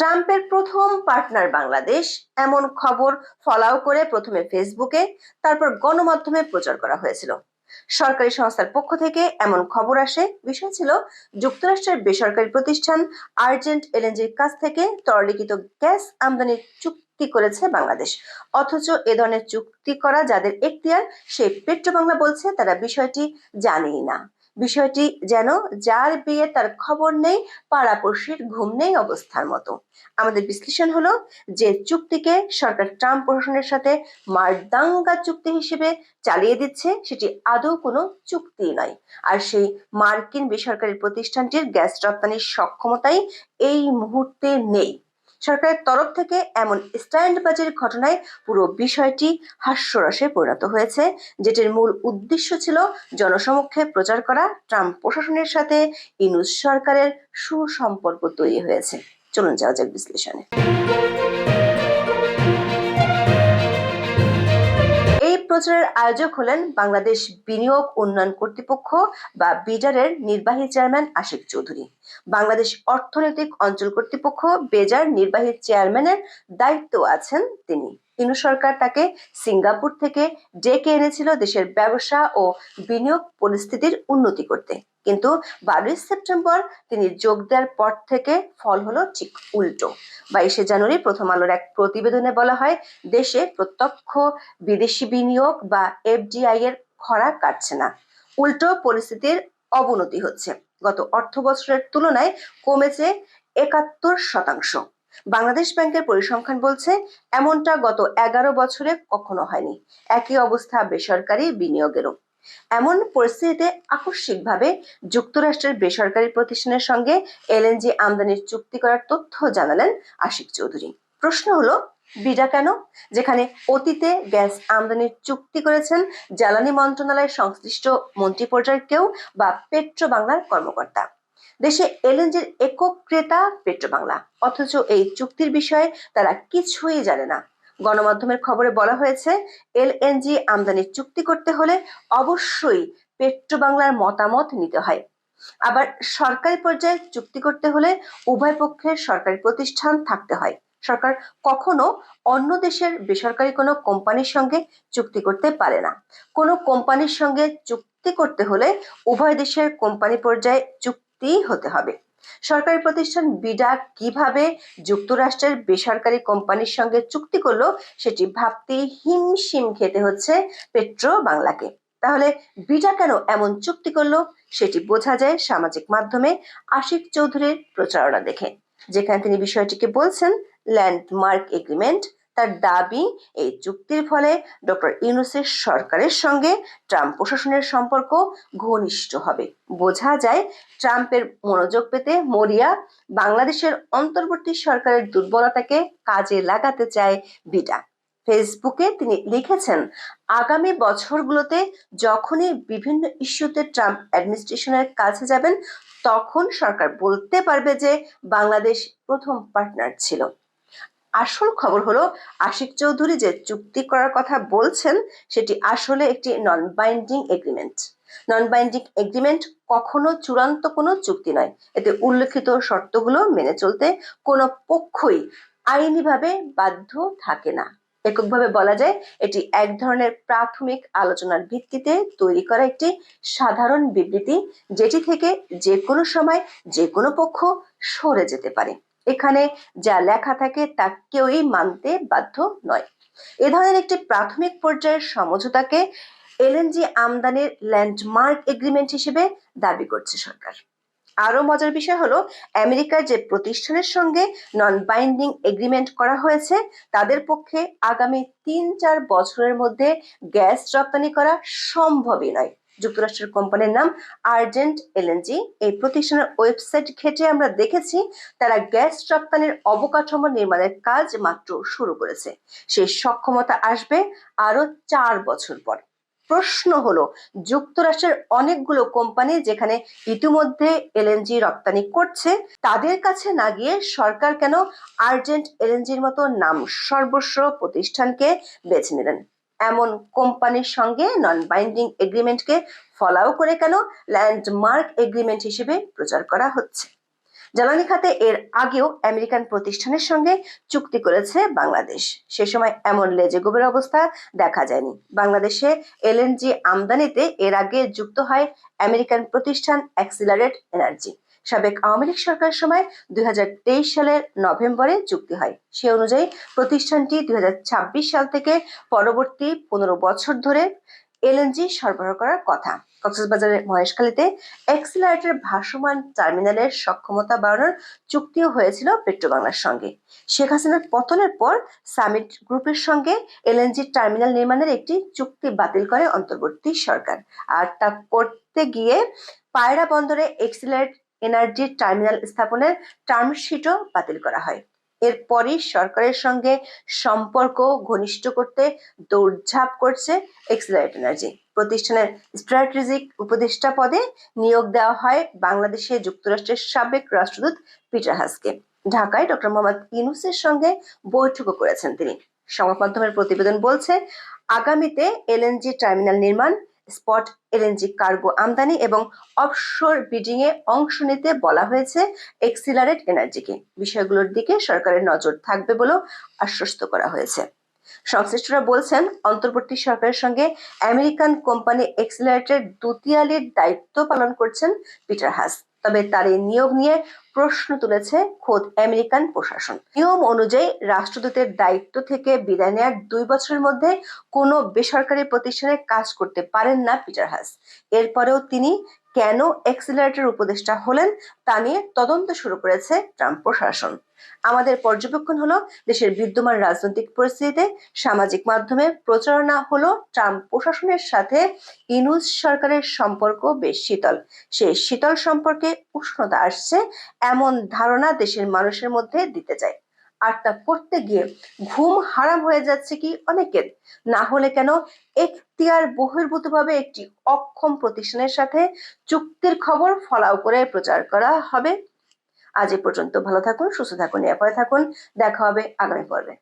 ট্রাম্পের প্রথম পার্টনার বাংলাদেশ। এমন খবর ফলাও করে প্রথমে ফেসবুকে, তারপর গণমাধ্যমে প্রচার করা হয়েছিল। সরকারি সংস্থার পক্ষ থেকে এমন খবর আসে। বিষয় ছিল, যুক্তরাষ্ট্রের বেসরকারি প্রতিষ্ঠান আর্জেন্ট এলএনজির কাছ থেকে তরলিখিত গ্যাস আমদানির চুক্তি করেছে বাংলাদেশ। অথচ এ ধরনের চুক্তি করা যাদের এখতিয়ার, সেই পেট্রো বাংলা বলছে, তারা বিষয়টি জানেই না। বিষয়টি যেন যার বিয়ে তার খবর নেই, পাড়াপড়শির ঘুম নেই অবস্থার মতো। আমাদের বিশ্লেষণ হলো যে চুক্তিকে সরকার ট্রাম্প প্রশাসনের সাথে মারদাঙ্গা চুক্তি হিসেবে চালিয়ে দিচ্ছে, সেটি আদৌ কোনো চুক্তি নয়। আর সেই মার্কিন বেসরকারি প্রতিষ্ঠানটির গ্যাস রপ্তানির সক্ষমতাই এই মুহূর্তে নেই। সরকারের তরফ থেকে এমন স্ট্যান্ডবাজির ঘটনায় পুরো বিষয়টি হাস্যরসে পরিণত হয়েছে। যেটির মূল উদ্দেশ্য ছিল জনসমক্ষে প্রচার করা ট্রাম্প প্রশাসনের সাথে ইনুস সরকারের সুসম্পর্ক তৈরি হয়েছে। চলুন যাওয়া যাক বিশ্লেষণে। প্রচারের আয়োজক হলেন বাংলাদেশ বিনিয়োগ উন্নয়ন কর্তৃপক্ষ বা বিডারের নির্বাহী চেয়ারম্যান আশিক চৌধুরী। বাংলাদেশ অর্থনৈতিক অঞ্চল কর্তৃপক্ষ বেজার নির্বাহী চেয়ারম্যানের দায়িত্ব আছেন তিনি। ইনু সরকার তাকে সিঙ্গাপুর থেকে ডেকে এনেছিল দেশের ব্যবসা ও বিনিয়োগ পরিস্থিতির উন্নতি করতে। কিন্তু বারোই সেপ্টেম্বর তিনি যোগ দেওয়ার পর থেকে ফল হলো ঠিক উল্টো। বাইশে জানুয়ারি প্রথম আলোর এক প্রতিবেদনে বলা হয়, দেশে প্রত্যক্ষ বিদেশি বিনিয়োগ বা এফডিআই এর খরা কাটছে না। উল্টো পরিস্থিতির অবনতি হচ্ছে। গত অর্থ বছরের তুলনায় কমেছে একাত্তর শতাংশ। বাংলাদেশ ব্যাংকের পরিসংখ্যান বলছে, এমনটা গত এগারো বছরে কখনো হয়নি। একই অবস্থা বেসরকারি বিনিয়োগেরও। এমন পরিস্থিতিতে আকস্মিকভাবে যুক্তরাষ্ট্রের বেসরকারি প্রতিষ্ঠানের সঙ্গে এলএনজি আমদানির চুক্তি করার তথ্য জানালেন আশিক চৌধুরী। প্রশ্ন হলো, বিডা কেন? যেখানে অতীতে গ্যাস আমদানির চুক্তি করেছেন জ্বালানি মন্ত্রণালয়ের সংশ্লিষ্ট মন্ত্রী পর্যায়ের কেউ বা পেট্রো বাংলার কর্মকর্তা। দেশে এলএনজির একক ক্রেতা পেট্রো বাংলা অথচ এই চুক্তির বিষয়ে তারা কিছুই জানে না। গণমাধ্যমের খবরে বলা হয়েছে, এলএনজি আমদানির চুক্তি করতে হলে অবশ্যই পেট্রো বাংলার মতামত নিতে হয়। আবার সরকারি পর্যায়ে চুক্তি করতে হলে উভয় পক্ষের সরকারি প্রতিষ্ঠান থাকতে হয়। সরকার কখনো অন্য দেশের বেসরকারি কোনো কোম্পানির সঙ্গে চুক্তি করতে পারে না। কোনো কোম্পানির সঙ্গে চুক্তি করতে হলে উভয় দেশের কোম্পানি পর্যায়ে চুক্তি হতে হবে। সরকারি প্রতিষ্ঠান বিডা কীভাবে যুক্তরাষ্ট্রের বেসরকারি কোম্পানির সঙ্গে চুক্তি করল, সেটি ভাবতে হিমশিম খেতে হচ্ছে পেট্রো বাংলাকে। তাহলে বিডা কেন এমন চুক্তি করল, সেটি বোঝা যায় সামাজিক মাধ্যমে আশিক চৌধুরীর প্রচারণা দেখে, যেখানে তিনি বিষয়টিকে বলছেন ল্যান্ডমার্ক এগ্রিমেন্ট তার দাবি, এই চুক্তির ফলে ডক্টর ইউনুসের সরকারের সঙ্গে ট্রাম্প প্রশাসনের সম্পর্ক ঘনিষ্ঠ হবে। বোঝা যায় ট্রাম্পের মনোযোগ পেতে মরিয়া বাংলাদেশের অন্তর্বর্তী সরকারের দুর্বলতাকে কাজে লাগাতে চায় বিটা। ফেসবুকে তিনি লিখেছেন, আগামী বছরগুলোতে যখনই বিভিন্ন ইস্যুতে ট্রাম্প অ্যাডমিনিস্ট্রেশনের কাছে যাবেন, তখন সরকার বলতে পারবে যে বাংলাদেশ প্রথম পার্টনার ছিল। আসল খবর হলো, আশিক চৌধুরী যে চুক্তি করার কথা বলছেন, সেটি আসলে একটি non binding agreement non binding agreement কখনো চূড়ান্ত কোনো চুক্তি নয়। এতে উল্লেখিত শর্তগুলো মেনে চলতে কোনো পক্ষই আইনিভাবে বাধ্য থাকে না। এককভাবে বলা যায়, এটি এক ধরনের প্রাথমিক আলোচনার ভিত্তিতে তৈরি করা একটি সাধারণ বিবৃতি, যেটি থেকে যে কোনো সময় যে কোনো পক্ষ সরে যেতে পারে। এখানে যা লেখা থাকে তা কেউই মানতে বাধ্য নয়। এ ধরনের একটি প্রাথমিক পর্যায়ের সমঝোতাকে এলএনজি আমদানির ল্যান্ডমার্ক এগ্রিমেন্ট হিসেবে দাবি করছে সরকার। আরও মজার বিষয় হলো আমেরিকার যে প্রতিষ্ঠানের সঙ্গে নন বাইন্ডিং এগ্রিমেন্ট করা হয়েছে, তাদের পক্ষে আগামী তিন চার বছরের মধ্যে গ্যাস রপ্তানি করা সম্ভবই নয়। যুক্তরাষ্ট্রের কোম্পানির নাম আর্জেন্ট এলএনজি এই প্রতিষ্ঠানের ওয়েবসাইট ঘেটে আমরা দেখেছি, তারা গ্যাস রপ্তানির অবকাঠামো নির্মাণের কাজ মাত্র শুরু করেছে। সেই সক্ষমতা আসবে আরও চার বছর পর। প্রশ্ন হলো, যুক্তরাষ্ট্রের অনেকগুলো কোম্পানি যেখানে ইতিমধ্যে এলএনজি রপ্তানি করছে, তাদের কাছে না গিয়ে সরকার কেন আর্জেন্ট এলএনজির মতো নাম সর্বস্ব প্রতিষ্ঠানকে বেছে নিলেন? এমন কোম্পানির সঙ্গে নন বাইন্ডিং এগ্রিমেন্টকে ফলাও করে কেন ল্যান্ডমার্ক এগ্রিমেন্ট হিসেবে প্রচার করা হচ্ছে। জ্বালানি খাতে এর আগেও আমেরিকান প্রতিষ্ঠানের সঙ্গে চুক্তি করেছে বাংলাদেশ। সে সময় এমন লেজে গোবের অবস্থা দেখা যায়নি। বাংলাদেশে এলএনজি আমদানিতে এর আগে যুক্ত হয় আমেরিকান প্রতিষ্ঠান অ্যাক্সিলারেট এনার্জি সাবেক আওয়ামী লীগ সরকারের সময় দুই হাজার তেইশ সালের নভেম্বরে চুক্তি হয়। সে অনুযায়ী প্রতিষ্ঠানটি দুই হাজার ছাব্বিশ সাল থেকে পরবর্তী পনেরো বছর ধরে এলএনজি সরবরাহ করার কথা। কক্সবাজারের মহেশখালীতে এক্সিলারেটের ভাসমান টার্মিনালের সক্ষমতা বাড়ানোর চুক্তিও হয়েছিল পেট্রোবাংলার সঙ্গে। শেখ হাসিনার পতনের পর সামিট গ্রুপের সঙ্গে এলএনজি টার্মিনাল নির্মাণের একটি চুক্তি বাতিল করে অন্তর্বর্তী সরকার। আর তা করতে গিয়ে পায়রা বন্দরে এক্সিলারেট এনার্জি টার্মিনাল স্থাপনের টার্মশিটও বাতিল করা হয়। এরপরই সরকারের সঙ্গে সম্পর্ক ঘনিষ্ঠ করতে দৌড়ঝাঁপ করছে এক্সিলারেট এনার্জি প্রতিষ্ঠানের স্ট্র্যাটেজিক উপদেষ্টা পদে নিয়োগ দেওয়া হয় বাংলাদেশে যুক্তরাষ্ট্রের সাবেক রাষ্ট্রদূত পিটার হাসকে। ঢাকায় ডক্টর মোহাম্মদ ইউনুসের সঙ্গে বৈঠকও করেছেন তিনি। সংবাদ মাধ্যমের প্রতিবেদন বলছে, আগামীতে এলএনজি টার্মিনাল নির্মাণ স্পট এলএনজি কার্গো আমদানি এবং অফশোর এ অংশ নিতে বলা হয়েছে এক্সিলারেট এনার্জিকে। বিষয়গুলোর দিকে সরকারের নজর থাকবে বলেও আশ্বস্ত করা হয়েছে। সংশ্লিষ্টরা বলছেন, অন্তর্বর্তী সরকারের সঙ্গে আমেরিকান কোম্পানি এক্সিলারেটের দ্বিতীয়ালির দায়িত্ব পালন করছেন পিটার হাস। তবে তার এই নিয়োগ নিয়ে প্রশ্ন তুলেছে খোদ আমেরিকান প্রশাসন। নিয়ম অনুযায়ী রাষ্ট্রদূতের দায়িত্ব থেকে বিদায় নেয়ার দুই বছরের মধ্যে কোনো বেসরকারি প্রতিষ্ঠানে কাজ করতে পারেন না পিটার হাস। এরপরেও তিনি কেন এক্সিলারেটর উপদেষ্টা হলেন তা নিয়ে তদন্ত শুরু করেছে ট্রাম্প প্রশাসন। আমাদের পর্যবেক্ষণ হলো, দেশের বিদ্যমান রাজনৈতিক পরিস্থিতিতে সামাজিক মাধ্যমে প্রচারণা হলো ট্রাম্প প্রশাসনের সাথে ইনুস সরকারের সম্পর্ক বেশ শীতল। সেই শীতল সম্পর্কে উষ্ণতা আসছে, এমন ধারণা দেশের মানুষের মধ্যে দিতে চায়। আর তা করতে গিয়ে ঘুম হারাম হয়ে যাচ্ছে কি অনেকের। না হলে কেন এখতিয়ার বহির্ভূতভাবে একটি অক্ষম প্রতিষ্ঠানের সাথে চুক্তির খবর ফলাও করে প্রচার করা হবে। আজ এ পর্যন্ত ভালো থাকুন, সুস্থ থাকুন, নিরাপদে থাকুন। দেখা হবে আগামী পর্বে।